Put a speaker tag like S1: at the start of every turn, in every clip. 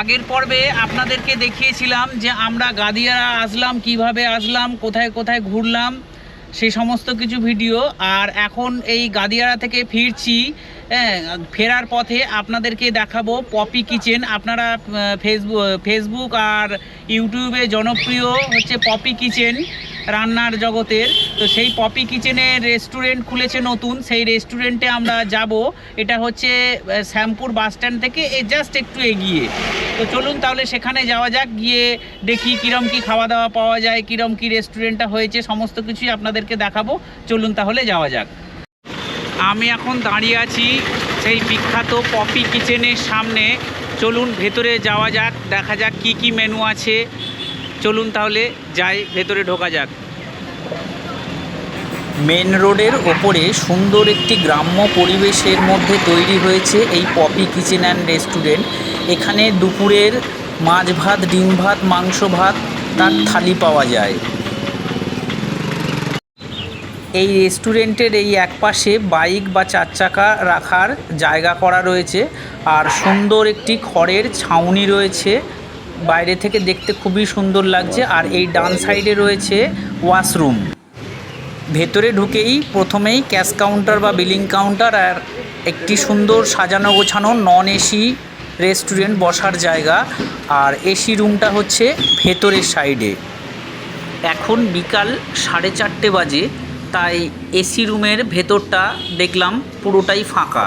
S1: আগের পর্বে আপনাদেরকে দেখিয়েছিলাম যে আমরা গাদিয়ারা আসলাম, কীভাবে আসলাম, কোথায় কোথায় ঘুরলাম সেই সমস্ত কিছু ভিডিও। আর এখন এই গাদিয়ারা থেকে ফিরছি হ্যাঁ ফেরার পথে আপনাদেরকে দেখাবো পপি কিচেন। আপনারা ফেসবুক ফেসবুক আর ইউটিউবে জনপ্রিয় হচ্ছে পপি কিচেন রান্নার জগতের। তো সেই পপি কিচেনের রেস্টুরেন্ট খুলেছে নতুন। সেই রেস্টুরেন্টে আমরা যাব। এটা হচ্ছে শ্যামপুর বাস স্ট্যান্ড থেকে জাস্ট একটু এগিয়ে। তো চলুন তাহলে সেখানে যাওয়া যাক, গিয়ে দেখি কিরম কি খাওয়া দাওয়া পাওয়া যায়, কীরম কি রেস্টুরেন্টটা হয়েছে, সমস্ত কিছুই আপনাদেরকে দেখাবো। চলুন তাহলে যাওয়া যাক। আমি এখন দাঁড়িয়ে আছি সেই বিখ্যাত পপি কিচেনের সামনে। চলুন ভেতরে যাওয়া যাক, দেখা যাক কি কি মেনু আছে। চলুন তাহলে যাই, ভেতরে ঢোকা যাক। মেন রোডের ওপরে সুন্দর একটি গ্রাম্য পরিবেশের মধ্যে তৈরি হয়েছে এই পপি কিচেন অ্যান্ড রেস্টুরেন্ট। এখানে দুপুরের মাছ ভাত, ডিম ভাত, মাংস ভাত, তার থালি পাওয়া যায়। এই রেস্টুরেন্টের এই একপাশে বাইক বা চার চাকা রাখার জায়গা করা রয়েছে। আর সুন্দর একটি খড়ের ছাউনি রয়েছে। বাইরে থেকে দেখতে খুবই সুন্দর লাগছে। আর এই ডান সাইডে রয়েছে ওয়াশরুম ভেতরে ঢুকেই প্রথমেই ক্যাশ কাউন্টার বা বিলিং কাউন্টার আর একটি সুন্দর সাজানো গোছানো নন এসি রেস্টুরেন্ট বসার জায়গা। আর এসি রুমটা হচ্ছে ভেতরের সাইডে এখন বিকাল সাড়ে চারটে বাজে। তাই এসি রুমের ভেতরটা দেখলাম পুরোটাই ফাঁকা।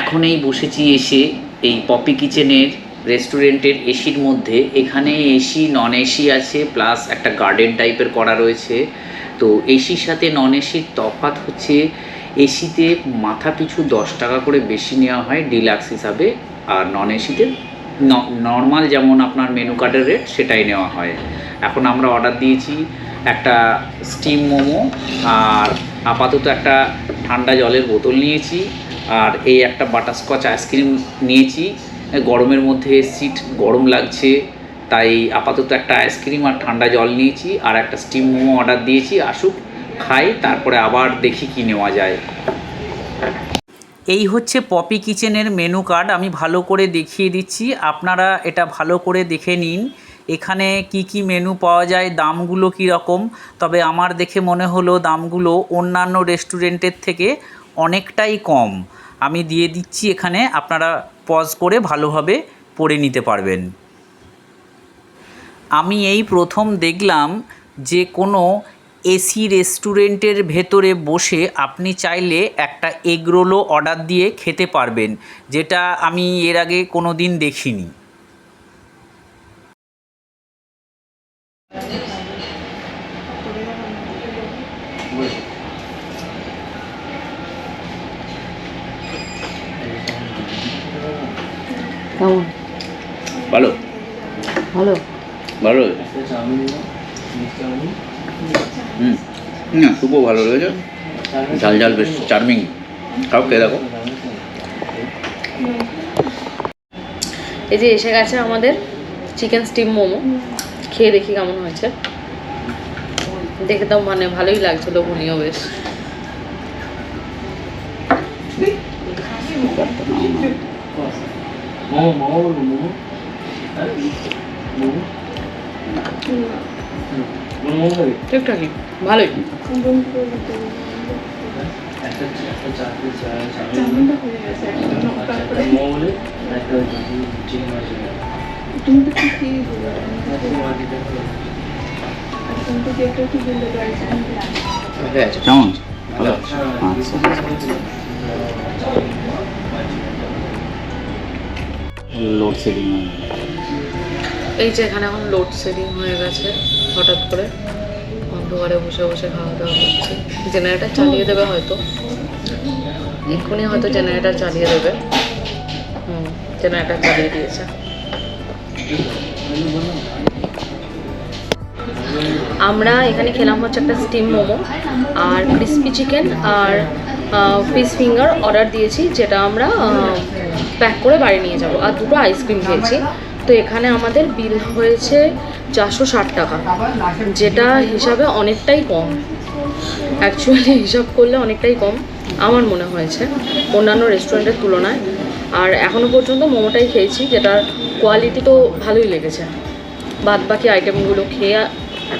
S1: এখন এই বসেছি এসে এই পপি কিচেনের রেস্টুরেন্টের এসির মধ্যে। এখানে এসি নন এসি আছে প্লাস একটা গার্ডেন টাইপের করা রয়েছে। তো এসির সাথে নন এসির তফাৎ হচ্ছে এসিতে মাথা পিছু দশ টাকা করে বেশি নেওয়া হয় ডিলাক্স হিসাবে, আর নন এসিতে নর্মাল যেমন আপনার মেনু কার্ডের রেট সেটাই নেওয়া হয়। এখন আমরা অর্ডার দিয়েছি একটা স্টিম মোমো আর আপাতত একটা ঠান্ডা জলের বোতল নিয়েছি আর এই একটা বাটারস্কচ আইসক্রিম নিয়েছি। গরমের মধ্যে সিট গরম লাগছে, তাই আপাতত একটা আইসক্রিম আর ঠান্ডা জল নিয়েছি আর একটা স্টিম মোমো অর্ডার দিয়েছি। আসুক, খাই, তারপরে আবার দেখি কি নেওয়া যায়। এই হচ্ছে পপি কিচেনের মেনু কার্ড আমি ভালো করে দেখিয়ে দিচ্ছি। আপনারা এটা ভালো করে দেখে নিন। এখানে কি কি মেনু পাওয়া যায়, দামগুলো কী রকম? তবে আমার দেখে মনে হলো দামগুলো অন্যান্য রেস্টুরেন্টের থেকে অনেকটাই কম। আমি দিয়ে দিচ্ছি এখানে, আপনারা পজ করে ভালোভাবে পড়ে নিতে পারবেন। আমি এই প্রথম দেখলাম যে কোনো এসি রেস্টুরেন্টের ভেতরে বসে আপনি চাইলে একটা এগরোলও অর্ডার দিয়ে খেতে পারবেন, যেটা আমি এর আগে কোনো দিন দেখিনি
S2: কেমন
S1: ভালো
S2: ভালো
S1: ভালো হুম শুভ ভালো রয়েছে ঝাল ঝাল বেশ চার্মিং খাও খেয়ে দেখো।
S2: এই যে এসে গেছে আমাদের চিকেন স্টিম মোমো। খেয়ে দেখি কেমন হয়েছে। দেখে তো মানে ভালোই লাগছে লোভনীয় বেশ।
S3: হ্যাঁ খাবি
S2: ঠিকঠাকই ভালোই।
S4: তুমি তো ঠিকই
S1: কেমন? ভালো? আচ্ছা লোডশেডিং
S2: এই যে এখানে এখন লোডশেডিং হয়ে গেছে হঠাৎ করে। অন্ধকারে বসে বসে খাওয়া দাওয়া করছে। জেনারেটার চালিয়ে দেবে হয়তো। এক্ষুনি হয়তো জেনারেটার চালিয়ে দেবে। হুম জেনারেটার চালিয়ে দিয়েছে। আমরা এখানে খেলাম হচ্ছে একটা স্টিম মোমো আর ক্রিস্পি চিকেন আর ফিশ ফিঙ্গার অর্ডার দিয়েছি, যেটা আমরা প্যাক করে বাড়ি নিয়ে যাব। আর দুটো আইসক্রিম খেয়েছি। তো এখানে আমাদের বিল হয়েছে চারশো ষাট টাকা, যেটা হিসাবে অনেকটাই কম। অ্যাকচুয়ালি হিসাব করলে অনেকটাই কম, আমার মনে হয়েছে, অন্যান্য রেস্টুরেন্টের তুলনায়। আর এখনও পর্যন্ত মোমোটাই খেয়েছি, যেটার কোয়ালিটি তো ভালোই লেগেছে। বাদ বাকি আইটেমগুলো খেয়ে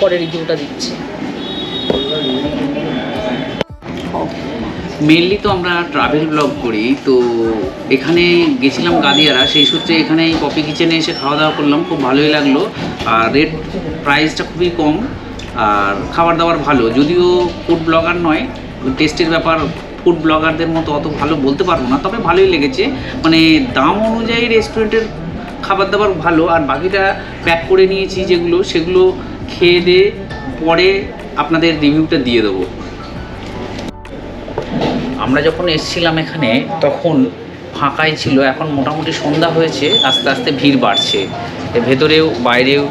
S2: পরে রিভিউটা দিচ্ছি।
S1: মেনলি তো আমরা ট্রাভেল ব্লগ করি, তো এখানে গেছিলাম গাদিয়ারা, সেই সূত্রে এখানে পপি কিচেনে এসে খাওয়া দাওয়া করলাম, খুব ভালোই লাগল। আর রেট প্রাইসটা খুবই কম, আর খাবার দাবার ভালো। যদিও ফুড ব্লগার নয় টেস্টের ব্যাপার ফুড ব্লগারদের মতো অত ভালো বলতে পারব না, তবে ভালোই লেগেছে। মানে দাম অনুযায়ী রেস্টুরেন্টের খাবার দাবার ভালো, আর বাকিটা প্যাক করে নিয়েছি যেগুলো, সেগুলো খেয়ে দিয়ে পরে আপনাদের রিভিউটা দিয়ে দেবো। আমরা যখন এসছিলাম এখানে, তখন ফাঁকাই ছিল, এখন মোটামুটি সন্ধ্যা হয়েছে, আস্তে আস্তে ভিড় বাড়ছে। ভেতরেও, বাইরেও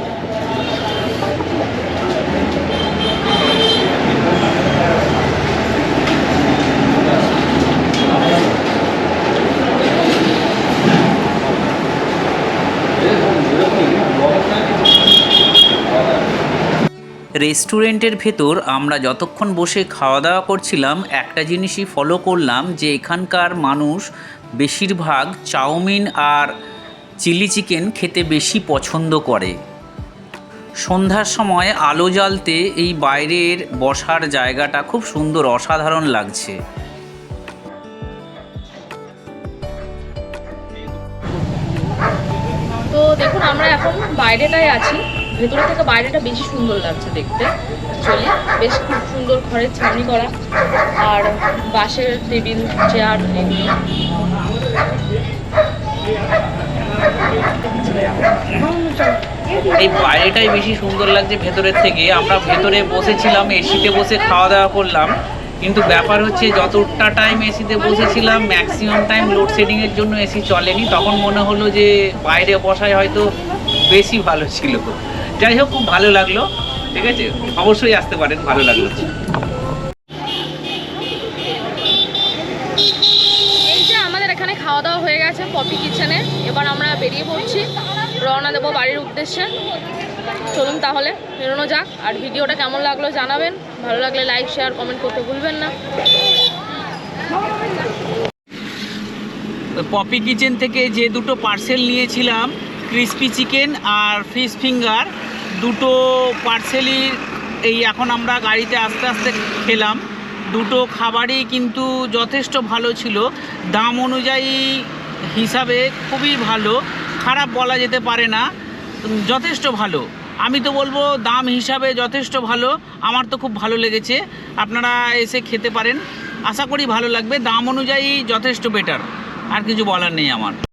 S1: রেস্টুরেন্টের ভেতর আমরা যতক্ষণ বসে খাওয়া দাওয়া করছিলাম, একটা জিনিসই ফলো করলাম যে এখানকার মানুষ বেশিরভাগ চাউমিন আর চিলি চিকেন খেতে বেশি পছন্দ করে। সন্ধ্যার সময় আলো জ্বালতে এই বাইরের বসার জায়গাটা খুব সুন্দর, অসাধারণ লাগছে।
S2: তো দেখুন, আমরা এখন বাইরেটায় আছি। ভেতরে থেকে বাইরেটা বেশি সুন্দর লাগছে দেখতে। অ্যাকচুয়ালি বেশ খুব সুন্দর ঘরের ছাউনি করা। আর বাঁশের টেবিল, চেয়ার, এগুলো।
S1: এই বাইরেটাই বেশি সুন্দর লাগছে ভেতরের থেকে। আমরা ভেতরে বসেছিলাম, এসিতে বসে খাওয়া দাওয়া করলাম। কিন্তু ব্যাপার হচ্ছে, যতটা টাইম এসিতে বসেছিলাম ম্যাক্সিমাম টাইম লোডশেডিংয়ের জন্য এসি চলেনি। তখন মনে হলো যে, বাইরে বসায় হয়তো বেশি ভালো ছিল যাই হোক খুব ভালো লাগল ঠিক আছে? অবশ্যই আসতে পারেন ভালো লাগল।
S2: এই যে আমাদের এখানে খাওয়া দাওয়া হয়ে গেছে পপি কিচেনে এবার আমরা বেরিয়ে পড়ছি রওনা দেবো বাড়ির উদ্দেশ্যে। চলুন তাহলে বেরোনো যাক আর ভিডিওটা কেমন লাগল জানাবেন। ভালো লাগলে লাইক শেয়ার কমেন্ট করতে ভুলবেন না।
S1: পপি কিচেন থেকে যে দুটো পার্সেল নিয়েছিলাম ক্রিস্পি চিকেন আর ফিশ ফিঙ্গার দুটো পার্সেলই এই এখন আমরা গাড়িতে আস্তে আস্তে খেলাম। দুটো খাবারই কিন্তু যথেষ্ট ভালো ছিল। দাম অনুযায়ী হিসাবে খুবই ভালো। খারাপ বলা যেতে পারে না। যথেষ্ট ভালো। আমি তো বলব দাম হিসাবে যথেষ্ট ভালো। আমার তো খুব ভালো লেগেছে। আপনারা এসে খেতে পারেন। আশা করি ভালো লাগবে। দাম অনুযায়ী যথেষ্ট বেটার আর কিছু বলার নেই আমার।